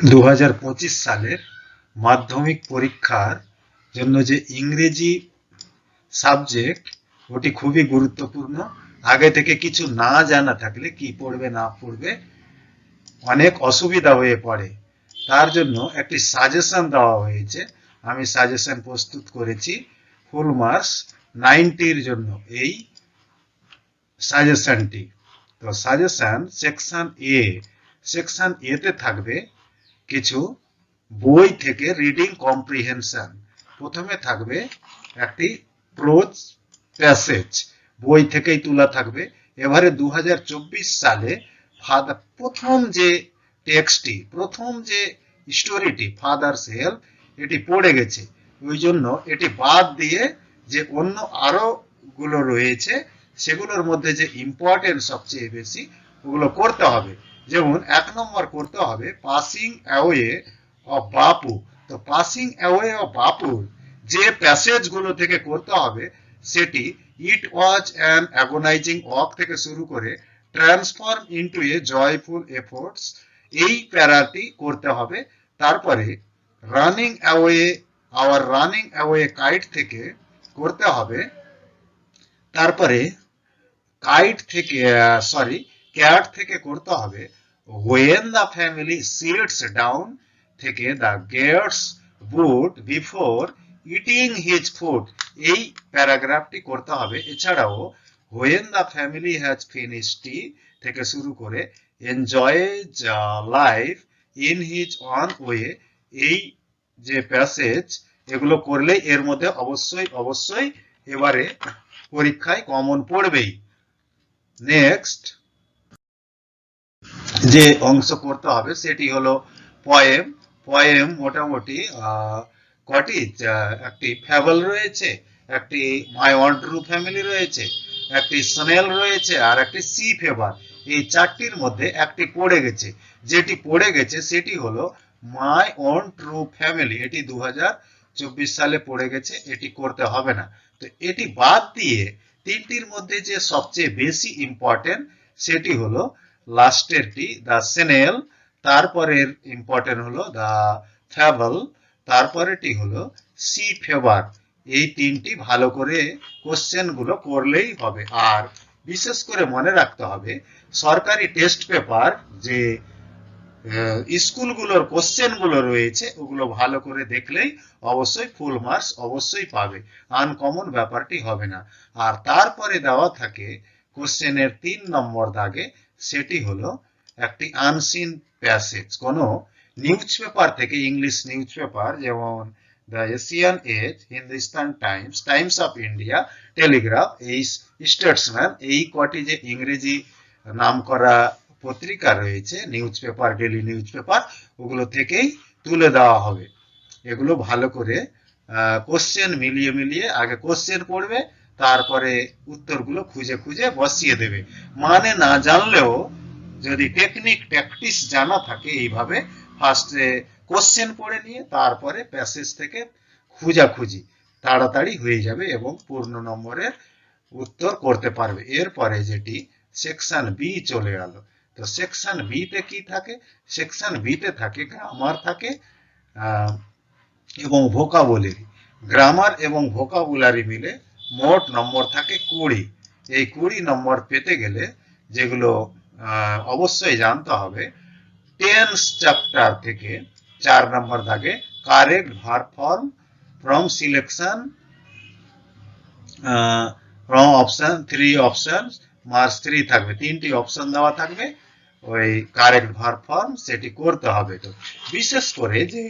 দু হাজার পঁচিশ সালের মাধ্যমিক পরীক্ষার জন্য যে ইংরেজি সাবজেক্ট, ওটি খুবই গুরুত্বপূর্ণ। আগে থেকে কিছু না জানা থাকলে কি পড়বে, না পড়বে, অনেক অসুবিধা হয়ে পড়ে। তার জন্য একটি সাজেশন দেওয়া হয়েছে। আমি সাজেশন প্রস্তুত করেছি ফুল মার্কস নাইনটির জন্য এই সাজেশনটি তো সাজেশন সেকশন এ সেকশন এতে থাকবে কিছু বই থেকে রিডিং কম্প্রিহেনশন প্রথমে থাকবে একটি প্রোজ প্যাসেজ বই থেকেই তোলা থাকবে। এবারে দু সালে ফাদার প্রথম যে টেক্সটটি প্রথম যে স্টোরিটি ফাদার সেল এটি পড়ে গেছে। ওই জন্য এটি বাদ দিয়ে যে অন্য আরও গুলো রয়েছে, সেগুলোর মধ্যে যে ইম্পর্টেন্ট সবচেয়ে বেশি, ওগুলো করতে হবে। যেমন এক নম্বর করতে হবে পাসিং অ্যাওয়ে অফ বাপু তো পাসিং অ্যাওয়ে অফ বাপুর যে প্যাসেজগুলো থেকে করতে হবে, সেটি it was an agonising walk থেকে শুরু করে transform into a joyful efforts এই প্যারাটি করতে হবে। তারপরে running away our running away kite থেকে করতে হবে। তারপরে কাইট থেকে সরি ক্যাট থেকে করতে হবে when the family sits down থেকে the gates boot before eating his food এই প্যারাগ্রাফটি করতে হবে। এছাড়াও when the family has finish tea থেকে শুরু করে enjoy life in his on way এই যে প্যাসেজ এগুলো করলে এর মধ্যে অবশ্যই অবশ্যই এবারে পরীক্ষায় কমন পড়বেই। নেক্সট যে অংশ করতে হবে সেটি হলো পয়েম। পয়েম মোটামুটি কটি? একটি ফ্যাবল রয়েছে, একটি মাই অন্ট্রু ফ্যামিলি রয়েছে, একটি স্নেল রয়েছে, আর একটি সি ফেভার। এই চারটির মধ্যে একটি পড়ে গেছে। যেটি পড়ে গেছে সেটি হলো মাই ওন ট্রু ফ্যামিলি। এটি দু চব্বিশ সালে পড়ে গেছে, এটি করতে হবে না। তো এটি বাদ দিয়ে তিনটির মধ্যে যে সবচেয়ে বেশি ইম্পর্টেন্ট সেটি হলো লাস্টেরটি দ্য সেনেল তারপরের ইম্পর্টেন্ট হলো দ্য ফ্যাবল তারপরেটি হলো সি ফেভার এই তিনটি ভালো করে কোশ্চেনগুলো করলেই হবে। আর বিশেষ করে মনে রাখতে হবে, সরকারি টেস্ট পেপার যে স্কুলগুলোর কোশ্চেনগুলো রয়েছে, ওগুলো ভালো করে দেখলেই অবশ্যই ফুল মার্কস অবশ্যই পাবে। আনকমন ব্যাপারটি হবে না। আর তারপরে দেওয়া থাকে কোশ্চেনের তিন নম্বর দাগে সেটি হলো একটি আনসিন প্যাসেজ কোনো নিউজ পেপার থেকে ইংলিশ নিউজ পেপার যেমন the Asian Age Hindustan Times Times of India Telegraph এই স্টেটসম্যান এই কটি যে ইংরেজি নাম করা পত্রিকা রয়েছে news paper daily news paper ওগুলো থেকেই তুলে দেওয়া হবে। এগুলো ভালো করে কোশ্চেন মিলিয়ে মিলিয়ে আগে কোশ্চেন পড়বে তারপরে উত্তরগুলো খুঁজে খুঁজে বসিয়ে দেবে। মানে না জানলেও যদি টেকনিক প্র্যাকটিস জানা থাকে এইভাবে ফার্স্টে কোশ্চেন পড়ে নিয়ে তারপরে প্যাসেজ থেকে খুঁজাখুঁজি তাড়াতাড়ি হয়ে যাবে এবং পূর্ণ নম্বরের উত্তর করতে পারবে। এরপরে যেটি সেকশন বি চলে গেল। তো সেকশন বি তে কি থাকে? সেকশন বি তে থাকে গ্রামার থাকে এবং ভোকাবুলারি গ্রামার এবং ভোকাবুলারি মিলে মোট নম্বর থাকে কুড়ি। এই কুড়ি নম্বর পেতে গেলে যেগুলো অবশ্যই জানতে হবে টেন্স চ্যাপ্টার থেকে চার নম্বর দাগে correct verb form from selection from option three option marks three থাকবে, তিনটি অপশন দেওয়া থাকবে, ওই কারেক্ট ভার ফর্ম সেটি করতে হবে। তো বিশেষ করে যে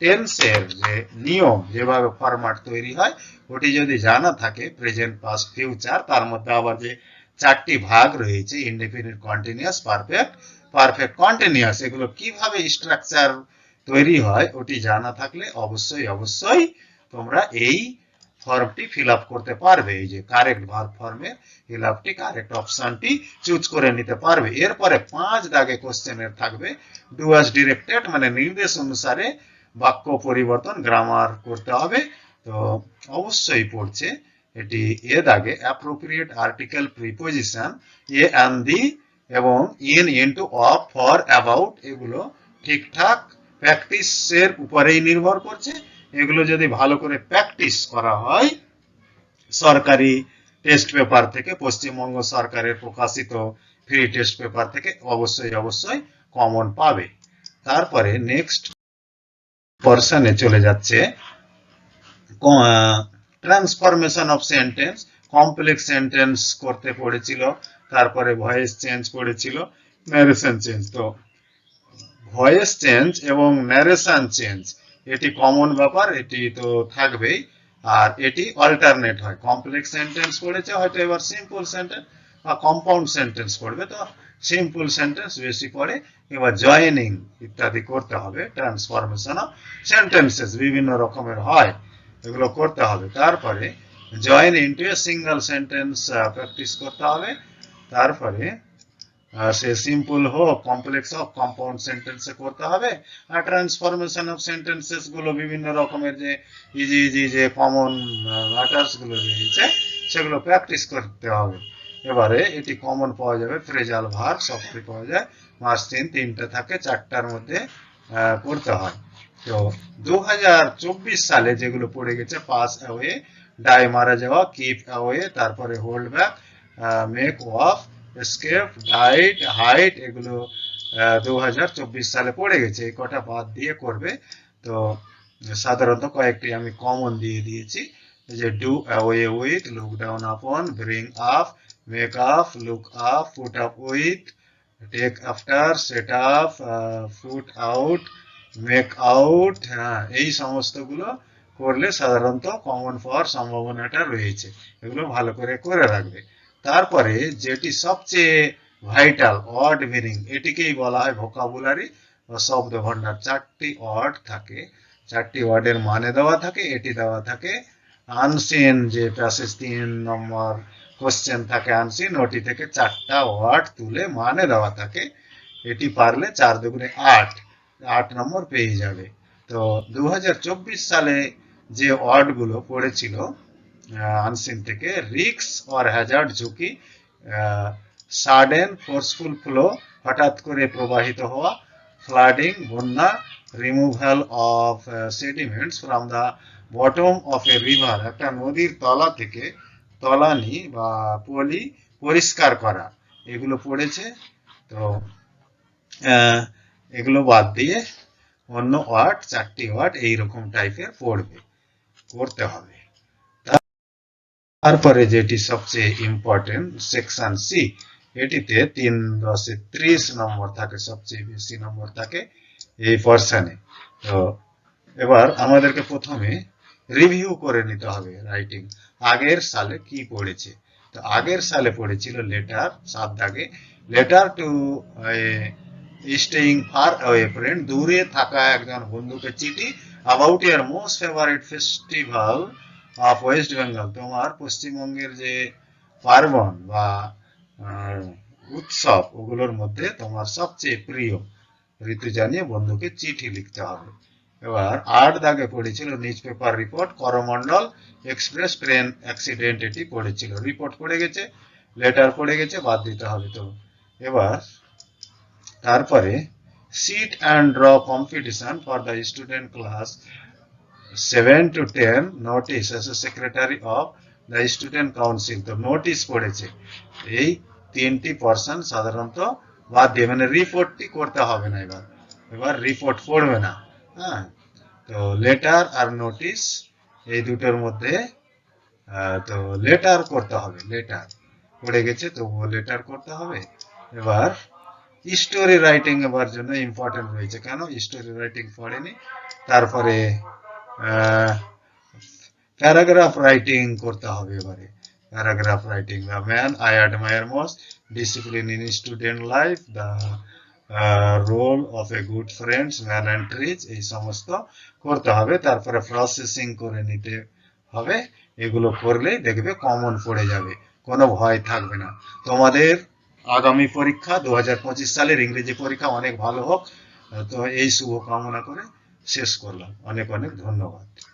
টেন্সের যে নিয়ম যেভাবে ফরম্যাট তৈরি হয়, ওটি যদি জানা থাকে প্রেজেন্ট পাস্ট ফিউচার তার মধ্যে আবার যে চারটি ভাগ রয়েছে indefinite continuous perfect perfect continuous এগুলো কীভাবে স্ট্রাকচার তৈরি হয়, ওটি জানা থাকলে অবশ্যই অবশ্যই তোমরা এই ফর্মটি ফিল করতে পারবে। এই যে কারেক্ট ভার্ব ফর্মের ফিল আপটি কারেক্ট অপশনটি চুজ করে নিতে পারবে। এরপরে পাঁচ দাগে কোশ্চেনের থাকবে। ডু অ্যাজ ডিরেক্টেড মানে নির্দেশ অনুসারে বাক্য পরিবর্তন গ্রামার করতে হবে। তো অবশ্যই পড়ছে। এটি এ দাগে appropriate article preposition a and the এবং in into of for about এগুলো ঠিকঠাক প্র্যাকটিসের উপরেই নির্ভর করছে। এগুলো যদি ভালো করে প্র্যাকটিস করা হয়, সরকারি টেস্ট পেপার থেকে, পশ্চিমবঙ্গ সরকারের প্রকাশিত ফ্রি টেস্ট পেপার থেকে অবশ্যই অবশ্যই কমন পাবে। তারপরে নেক্সট পর্সনে চলে যাচ্ছে। Transformation of sentence complex sentence করতে পড়েছিল, তারপরে ভয়েস চেঞ্জ করেছিল ন্যারেশন চেঞ্জ তো ভয়েস চেঞ্জ এবং ন্যারেশন চেঞ্জ এটি কমন ব্যাপার, এটি তো থাকবেই। আর এটি অল্টারনেট হয়। কমপ্লেক্স সেন্টেন্স পড়েছে, হয়তো এবার সিম্পল সেন্টেন্স বা কম্পাউন্ড সেন্টেন্স পড়বে। তো সিম্পল সেন্টেন্স বেশি পড়ে এবার জয়েনিং ইত্যাদি করতে হবে ট্রান্সফরমেশন অফ সেন্টেন্সেস বিভিন্ন রকমের হয়, এগুলো করতে হবে। তারপরে join into a single sentence practice করতে হবে। তারপরে সে সিম্পল হোক কমপ্লেক্স হোক কম্পাউন্ড সেন্টেন্সে করতে হবে। আর ট্রান্সফরমেশন অফ সেন্টেন্সেসগুলো বিভিন্ন রকমের যে ইজি ইজি যে কমন ম্যাটার্সগুলো রয়েছে, সেগুলো প্র্যাকটিস করতে হবে। এবারে এটি কমন পাওয়া যাবে ফ্রেজাল ভার সবটি পাওয়া যায়। মাস তিন, তিনটে থাকে, চারটার মধ্যে করতে হয়। তো দু হাজার চব্বিশ সালে যেগুলো পড়ে গেছে পাস অ্যাওয়ে ডাই মারা যাওয়া কিপ অ্যাওয়ে তারপরে hold back make off escape ডাইট হাইট এগুলো দু হাজার চব্বিশ সালে পড়ে গেছে। এই কটা বাদ দিয়ে করবে। তো সাধারণত কয়েকটি আমি কমন দিয়ে দিয়েছি। যে do away with look down upon bring up make up look up put up with take after set up put out make out হ্যাঁ এই সমস্তগুলো করলে সাধারণত কমন পাওয়ার সম্ভাবনাটা রয়েছে। এগুলো ভালো করে করে রাখবে। তারপরে যেটি সবচেয়ে ভাইটাল অড মিনিং এটিকেই বলা হয় ভোকাবুলারি বা শব্দ ভান্ডার চারটি ওয়ার্ড থাকে। চারটি ওয়ার্ডের মানে দেওয়া থাকে, এটি দেওয়া থাকে। আনসিন যে প্যাসেজ তিন নম্বর কোশ্চেন থাকে আনসিন ওটি থেকে চারটা ওয়ার্ড তুলে মানে দেওয়া থাকে। এটি পারলে চার দুগুণে আট আট নম্বর পেয়ে যাবে। তো দু হাজার চব্বিশ সালে যে ওয়ার্ডগুলো পড়েছিল আনসিন থেকে রিক্স অর হ্যাজার্ড ঝুঁকি সাডেন ফোর্সফুল ফ্লো হঠাৎ করে প্রবাহিত হওয়া ফ্লাডিং বন্যা removal of sediments from the bottom of a river একটা নদীর তলা থেকে তলানি বা পলি পরিষ্কার করা, এগুলো পড়েছে। তো এগুলো বাদ দিয়ে অন্য ওয়ার্ড, চারটি ওয়ার্ড এইরকম টাইপের পড়বে করতে হবে। তারপরে যেটি সবচেয়ে ইম্পর্টেন্ট সেকশন সি এটিতে তিন দশে ত্রিশ নম্বর থাকে, সবচেয়ে বেশি নম্বর থাকে এই পার্সনে তো, এবার আমাদেরকে প্রথমে রিভিউ করে নিতে হবে রাইটিং আগের সালে কি পড়েছে? তো আগের সালে পড়েছিল লেটার সাত দাগে। Letter to staying far away friend দূরে থাকা একজন বন্ধুকে চিঠি about your most favourite festival of West Bengal তোমার পশ্চিমবঙ্গের যে পার্বণ বা উৎসব, ওগুলোর মধ্যে তোমার সবচেয়ে প্রিয় ঋতু জানিয়ে বন্ধুকে চিঠি লিখতে হবে। এবার আট দাগে পড়েছিল news paper report Coromandel express train accident এটি পড়েছিল। রিপোর্ট পড়ে গেছে লেটার পড়ে গেছে, বাদ দিতে হবে তো। এবার তারপরে sit and draw competition for the student class seven to ten notice as a secretary of the student council তো নোটিশ পড়েছে। এই তিনটি পার্সন সাধারণত বাদ দিয়ে মানে রিপোর্টটি করতে হবে না এবার। এবার রিপোর্ট পড়বে না। হ্যাঁ? তো লেটার আর নোটিশ এই দুটোর মধ্যে তো লেটার করতে হবে লেটার পড়ে গেছে তো লেটার করতে হবে। এবার স্টোরি রাইটিং এবার জন্য ইম্পর্টেন্ট রয়েছে। কেন? স্টোরি রাইটিং পড়েনি। তারপরে প্যারাগ্রাফ রাইটিং করতে হবে এবারে। Paragraph writing the man I admire most discipline in student life the role of a good friends trees এই সমস্ত করতে হবে। তারপরে প্রসেসিং করে নিতে হবে। এগুলো করলেই দেখবে কমন পড়ে যাবে। কোনো ভয় থাকবে না। তোমাদের আগামী পরীক্ষা দু হাজার পঁচিশ সালের ইংরেজি পরীক্ষা অনেক ভালো হোক। তো এই শুভ কামনা করে শেষ করলাম। অনেক অনেক ধন্যবাদ।